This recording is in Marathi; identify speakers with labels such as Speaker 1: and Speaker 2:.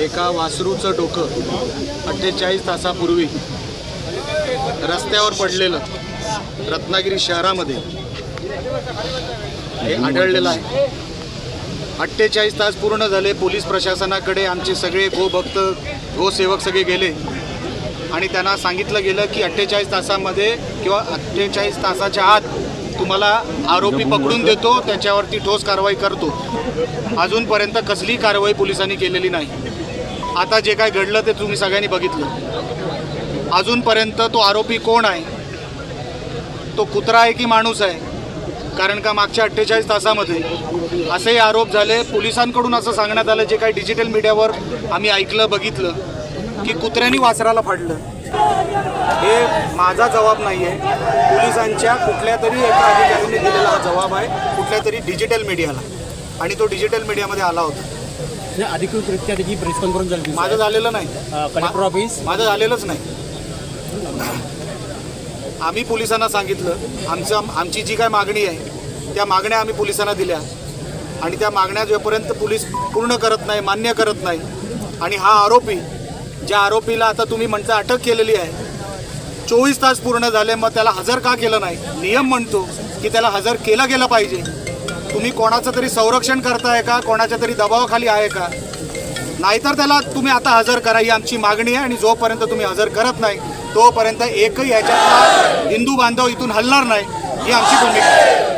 Speaker 1: एका वासरूचं डोकं अठ्ठेचाळीस तासापूर्वी रस्त्यावर पडलेलं रत्नागिरी शहरामध्ये हे आढळलेलं आहे. अठ्ठेचाळीस तास पूर्ण झाले पोलीस प्रशासनाकडे आमचे सगळे गोभक्त गोसेवक सगळे गेले. आणि त्यांना सांगितलं गेलं की अठ्ठेचाळीस तासामध्ये किंवा अठ्ठेचाळीस तासाच्या आत तुम्हाला आरोपी पकडून देतो त्याच्यावरती ठोस कारवाई करतो. अजूनपर्यंत कसलीही कारवाई पोलिसांनी केलेली नाही. आता जे काय घडलं ते तुम्ही सगळ्यांनी बघितलं. अजूनपर्यंत तो आरोपी कोण आहे? तो कुत्रा आहे की माणूस आहे? कारण का मागच्या अठ्ठेचाळीस तासामध्ये असेही आरोप झाले. पोलिसांकडून असं सांगण्यात आलं जे काही डिजिटल मीडियावर आम्ही ऐकलं बघितलं की कुत्र्यांनी वासराला फाडलं. हे माझा जबाब नाही आहे पोलिसांच्या कुठल्या तरी एका अधिकाऱ्यांनी दिलेला हा जबाब आहे कुठल्या तरी डिजिटल मीडियाला आणि तो डिजिटल मीडियामध्ये आला होता.
Speaker 2: अधिकृतरित्या त्याची प्रेस कॉन्फरन्स झाली
Speaker 1: माझं झालेलं नाही.
Speaker 2: कलेक्टर ऑफिस
Speaker 1: माझं झालेलंच नाही. आम्ही पोलिसांना सांगितलं आमचं आमची जी काय मागणी आहे त्या मागण्या आम्ही पोलिसांना दिल्या. आणि त्या मागण्या जोपर्यंत पोलीस पूर्ण करत नाही मान्य करत नाही आणि हा आरोपी ज्या आरोपीला आता तुम्ही म्हणता अटक केलेली आहे चोवीस तास पूर्ण झाले मग त्याला हजर का केलं नाही? नियम म्हणतो की त्याला हजर केलं गेलं पाहिजे. तुम्ही कोणाचं तरी संरक्षण करताय का? कोणाच्या तरी दबावाखाली आहे का? नाहीतर त्याला तुम्ही आता हजर करा. ही आमची मागणी आहे आणि जोपर्यंत तुम्ही हजर करत नाही तोपर्यंत एकही ह्याच्यातला हिंदू बांधव इथून हलणार नाही. ही आमची भूमिका आहे.